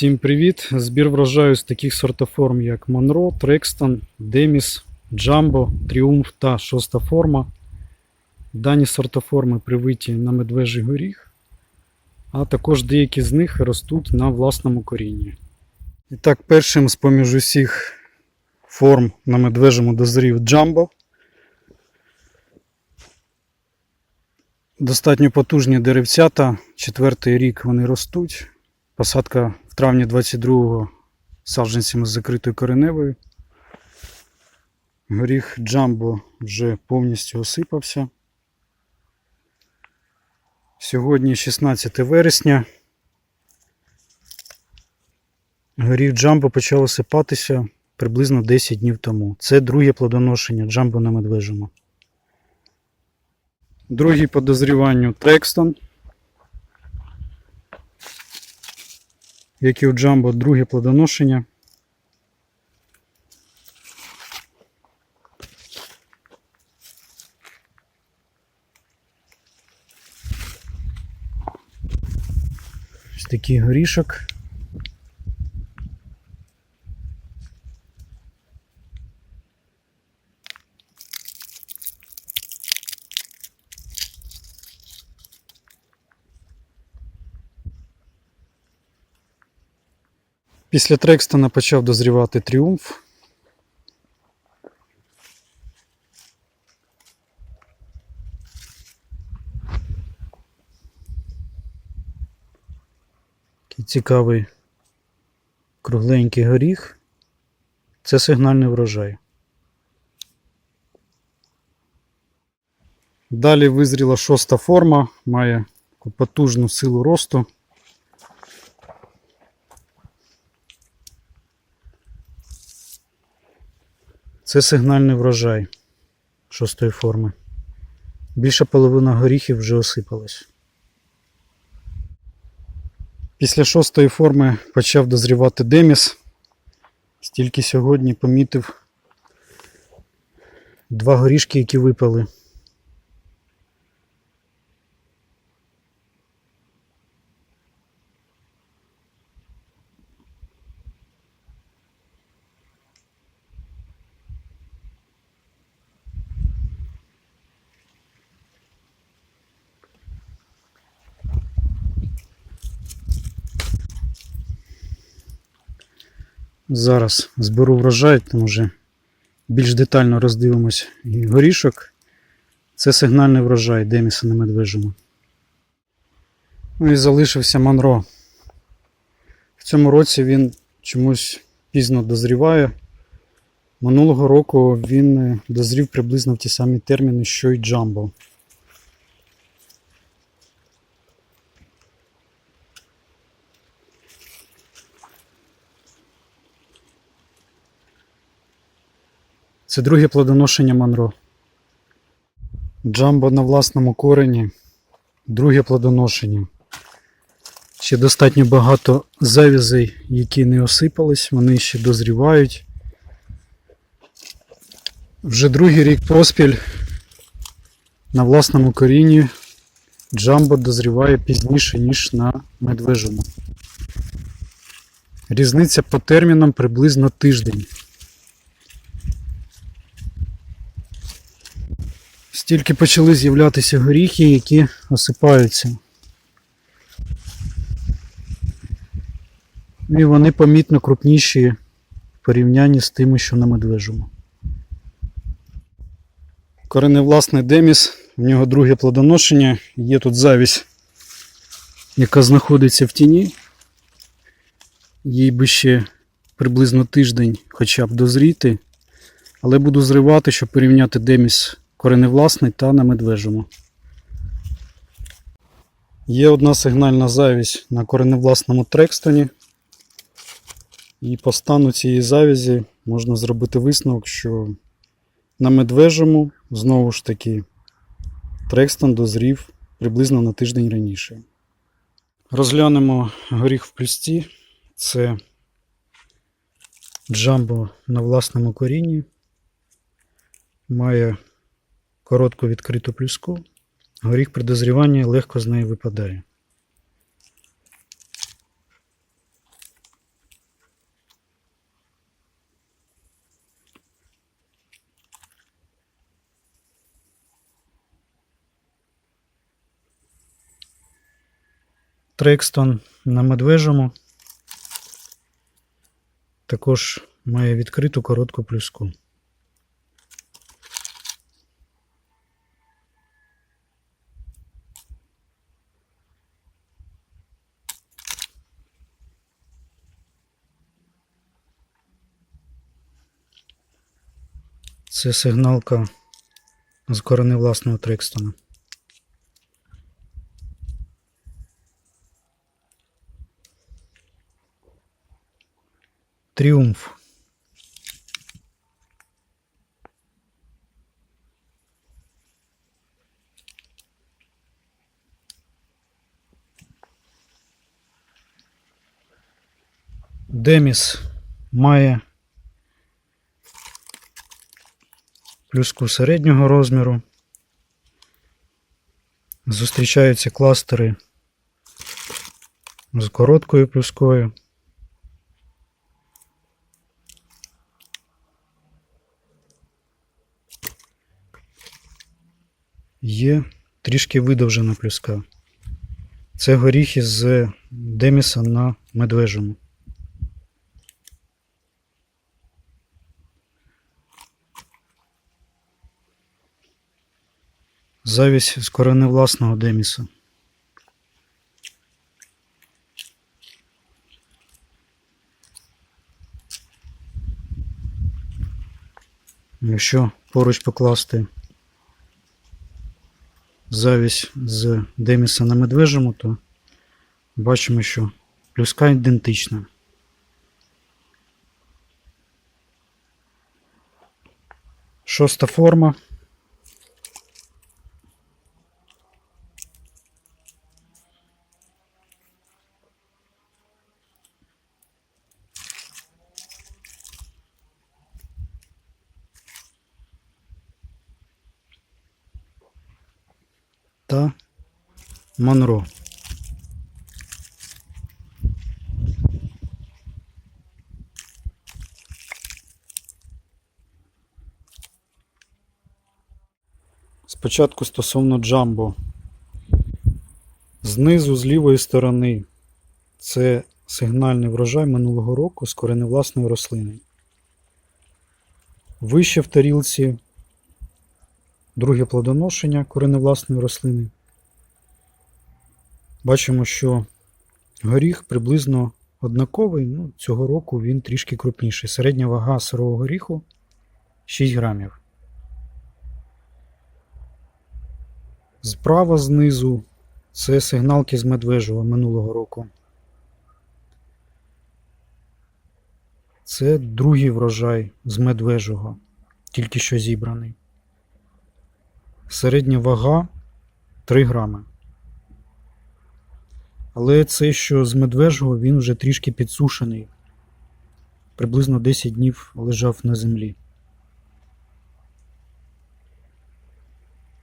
Всім привіт! Збір врожаю з таких сортоформ, як Монро, Трекстон, Деміс, Джамбо, Тріумф та шоста форма. Дані сортоформи привиті на медвежий горіх, а також деякі з них ростуть на власному корінні. І так, першим з поміж усіх форм на медвежому дозрів Джамбо. Достатньо потужні деревцята, четвертий рік вони ростуть. Посадка в травні 22-го саджанцями з закритою кореневою. Горіх Джамбо вже повністю осипався. Сьогодні 16 вересня. Горіх Джамбо почав осипатися приблизно 10 днів тому. Це друге плодоношення Джамбо на медвежому. Другий по дозріванню Трекстон. Як і у Джамбо, друге плодоношення. Ось такий горішок. Після Трекстона почав дозрівати тріумф. Такий цікавий кругленький горіх. Це сигнальний врожай. Далі визріла шоста форма, має потужну силу росту. Це сигнальний врожай шостої форми. Більша половина горіхів вже осипалась. Після шостої форми почав дозрівати Деміс. Стільки сьогодні помітив два горішки, які випали. Зараз зберу врожай, там вже більш детально роздивимось горішок. Це сигнальний врожай Деміса на медвежому. Ну і залишився Монро. В цьому році він чомусь пізно дозріває. Минулого року він е, дозрів приблизно в ті самі терміни, що й Джамбо. Це друге плодоношення Монро. Джамбо на власному корені. Друге плодоношення. Ще достатньо багато завязей, які не осипались, вони ще дозрівають. Вже другий рік поспіль на власному корінні Джамбо дозріває пізніше, ніж на медвежому. Різниця по термінам приблизно тиждень. Стільки почали з'являтися горіхи, які осипаються. І вони помітно крупніші в порівнянні з тими, що на медвежому. Кореневласний Деміс, в нього друге плодоношення, є тут завість, яка знаходиться в тіні. Їй би ще приблизно тиждень хоча б дозріти, але буду зривати, щоб порівняти Деміс кореневласний та на медвежому. Є одна сигнальна завість на кореневласному трекстоні. І по стану цієї завязі можна зробити висновок, що на медвежому знову ж таки трекстон дозрів приблизно на тиждень раніше. Розглянемо горіх в плюсті. Це джамбо на власному корінні. Має коротку відкриту плюску, горіх при легко з неї випадає. Трекстон на медвежому також має відкриту коротку плюску. Це сигналка з кореневласного Трекстона. Тріумф. Деміс має плюску середнього розміру. Зустрічаються кластери з короткою плюскою. Є трішки видовжена плюска. Це горіхи з Деміса на медвежому. Завість з кореневласного Деміса. Якщо поруч покласти завість з Деміса на медвежому, то бачимо, що плюска ідентична. Шоста форма. Та Монро. Спочатку стосовно джамбо. Знизу, з лівої сторони, це сигнальний врожай минулого року з кореневласної рослини. Вище в тарілці друге плодоношення кореневласної рослини. Бачимо, що горіх приблизно однаковий, ну, цього року він трішки крупніший. Середня вага сирого горіху 6 грамів. Справа знизу це сигналки з медвежого минулого року. Це другий врожай з медвежого, тільки що зібраний. Середня вага 3 грами. Але це, що з медвежого, він вже трішки підсушений. Приблизно 10 днів лежав на землі.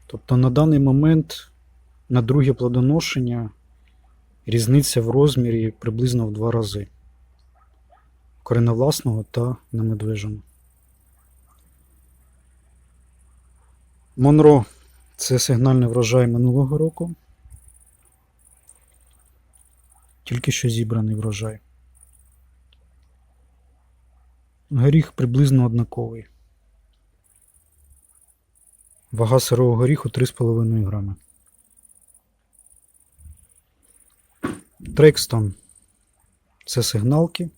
Тобто на даний момент на друге плодоношення різниця в розмірі приблизно в два рази. Кореневласного та на медвежому. Монро це сигнальний врожай минулого року. Тільки що зібраний врожай. Горіх приблизно однаковий. Вага сирого горіху 3,5 грами. Трекстон це сигналки.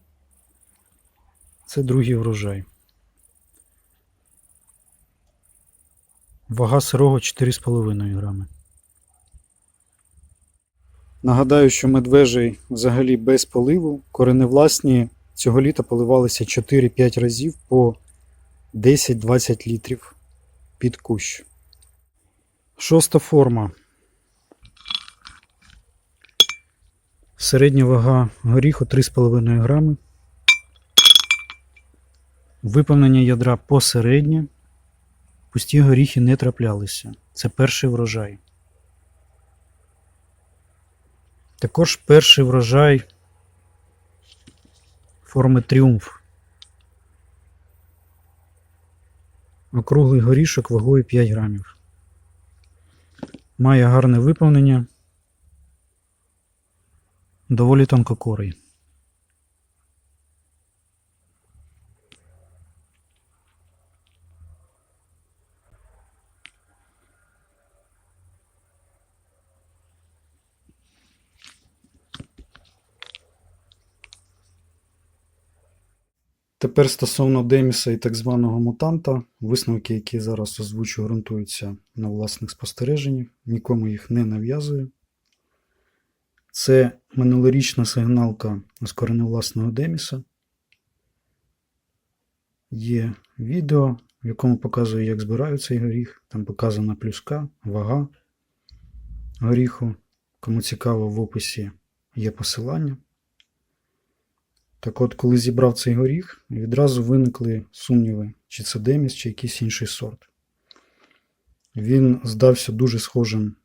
Це другий врожай. Вага сирого 4,5 грами. Нагадаю, що медвежий взагалі без поливу. Кореневласні цього літа поливалися 4-5 разів по 10-20 літрів під кущ. Шоста форма. Середня вага горіху 3,5 грами. Виповнення ядра посереднє. Пусті горіхи не траплялися. Це перший врожай. Також перший врожай форми тріумф. Округлий горішок вагою 5 грамів. Має гарне виповнення. доволі тонкокорий. Тепер стосовно Деміса і так званого мутанта, висновки, які зараз озвучу, ґрунтуються на власних спостереженнях, нікому їх не нав'язую. Це минулорічна сигналка з кореневласного Деміса. Є відео, в якому показую, як збираю цей горіх. Там показана плюска, вага горіху. Кому цікаво, в описі є посилання. Так от, коли зібрав цей горіх, відразу виникли сумніви, чи це Деміс, чи якийсь інший сорт. Він здався дуже схожим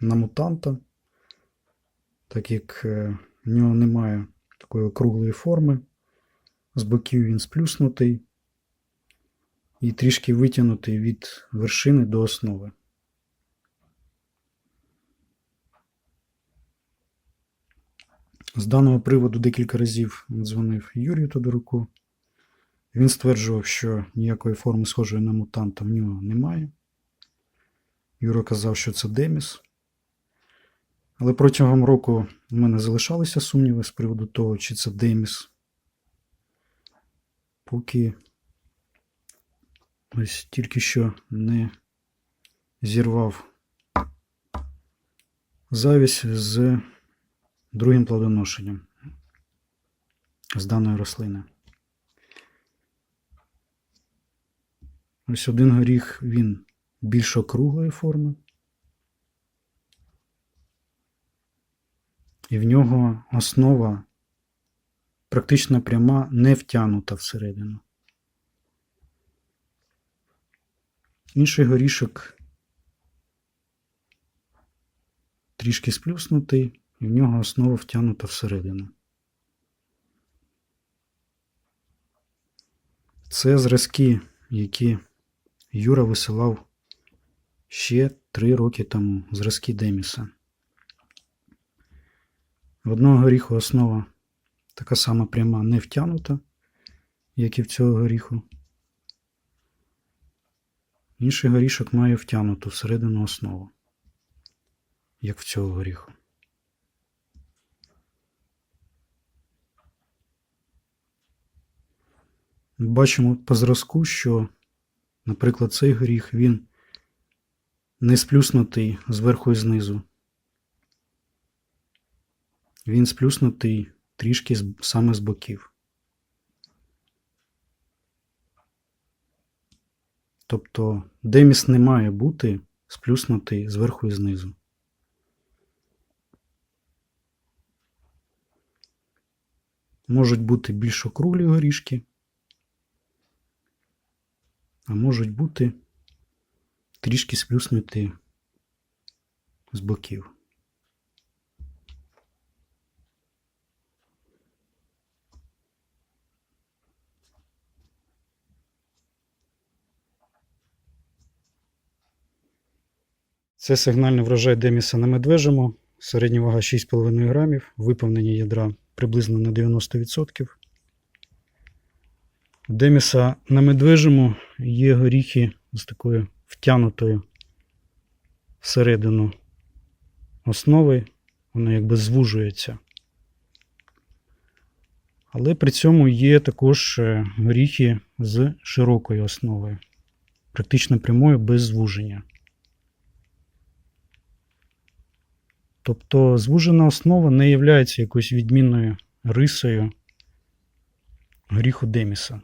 на мутанта, так як е, в нього немає такої округлої форми. З боків він сплюснутий і трішки витягнутий від вершини до основи. З даного приводу декілька разів дзвонив Юрію Тодоруку. Він стверджував, що ніякої форми схожої на мутанта в нього немає. Юра казав, що це Деміс. Але протягом року в мене залишалися сумніви з приводу того, чи це Деміс. Поки ось тільки що не зірвав завість з другим плодоношенням з даної рослини. Ось один горіх він більш округлої форми. І в нього основа практично пряма, не втягнута всередину. Інший горішок трішки сплюснутий, і в нього основа втягнута всередину. Це зразки, які Юра висилав ще три роки тому, зразки Деміса. В одного горіху основа така сама пряма не втягнута, як і в цього горіху. Інший горішок має втягнуту всередину основу, як в цього горіху. Бачимо по зразку, що, наприклад, цей горіх він не сплюснутий зверху і знизу. Він сплюснутий трішки саме з боків. Тобто деміс не має бути сплюснутий зверху і знизу. Можуть бути більш округлі горішки, а можуть бути трішки сплюснуті з боків. Це сигнальний врожай Деміса на медвежому. Середня вага 6,5 грамів, виповнення ядра приблизно на 90%. Деміса на медвежому є горіхи з такою втянутою всередину основи, воно якби звужується. Але при цьому є також е, горіхи з широкою основою, практично прямою без звуження. Тобто звужена основа не є якоюсь відмінною рисою горіху Деміса.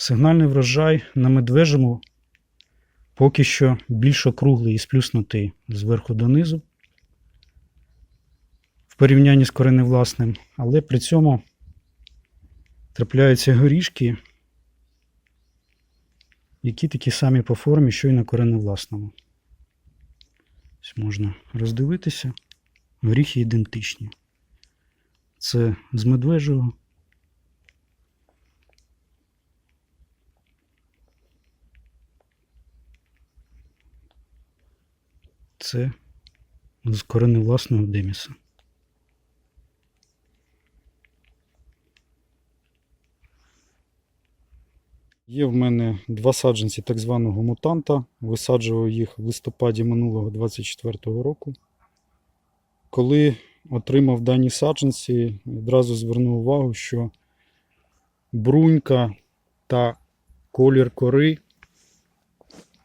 Сигнальний врожай на медвежому поки що більш округлий і сплюснутий зверху донизу в порівнянні з кореневласним, але при цьому трапляються горішки, які такі самі по формі, що й на кореневласному. Ось можна роздивитися. Горіхи ідентичні. Це з медвежого. Це з корени власного Деміса. Є в мене два саджанці так званого мутанта. Висаджував їх в листопаді минулого 24-го року. Коли отримав дані саджанці, одразу звернув увагу, що брунька та колір кори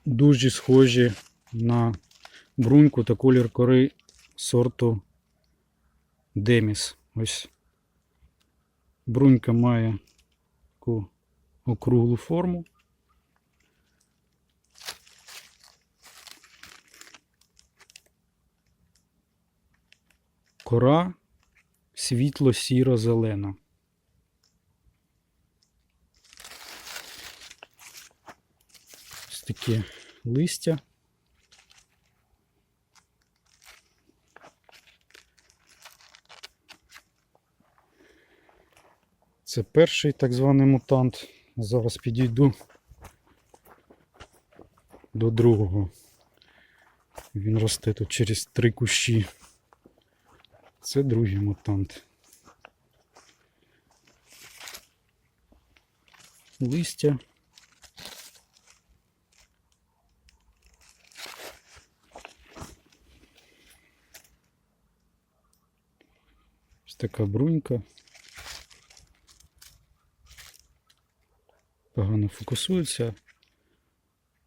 дуже схожі на бруньку та колір кори сорту Деміс. Ось брунька має таку округлу форму. Кора світло-сіро-зелена. Ось таке листя. Це перший так званий мутант. Зараз підійду до другого. Він росте тут через три кущі. Це другий мутант. Листя. Ось така брунька. Погано фокусується.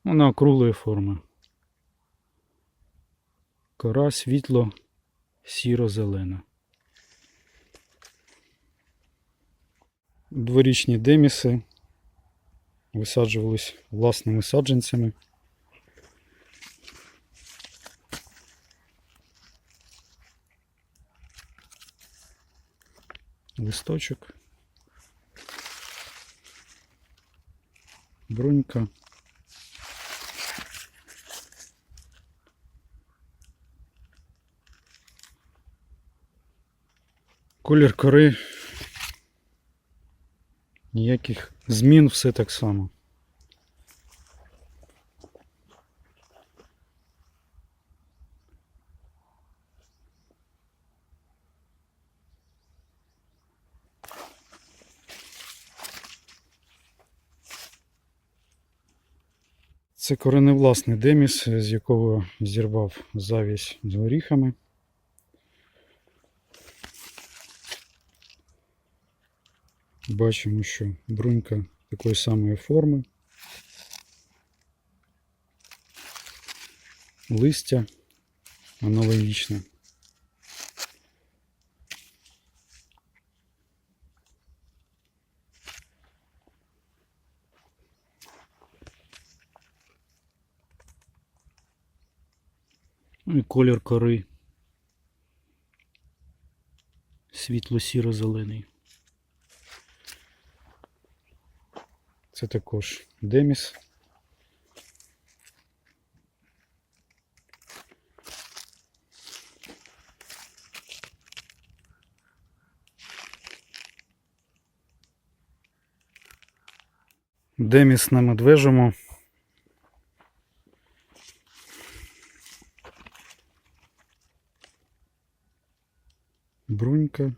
Вона округлої форми. Кора світло сіро-зелена. Дворічні деміси висаджувались власними саджанцями. Листочок. Брунька. Колір кори. Ніяких змін все так само. Це кореневласний деміс, з якого зірвав завість з горіхами. Бачимо, що брунька такої самої форми. Листя аналогічне. Ну і колір кори. Світло-сіро-зелений. Це також Деміс. Деміс на медвежому. Брунька.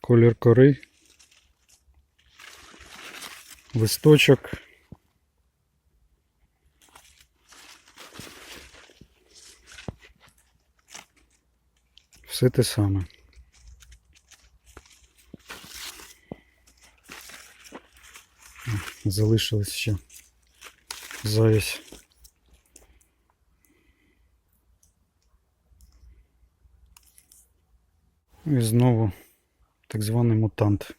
Колір кори. Листочок. Все те саме. Залишилось ще завість. І знову так званий мутант.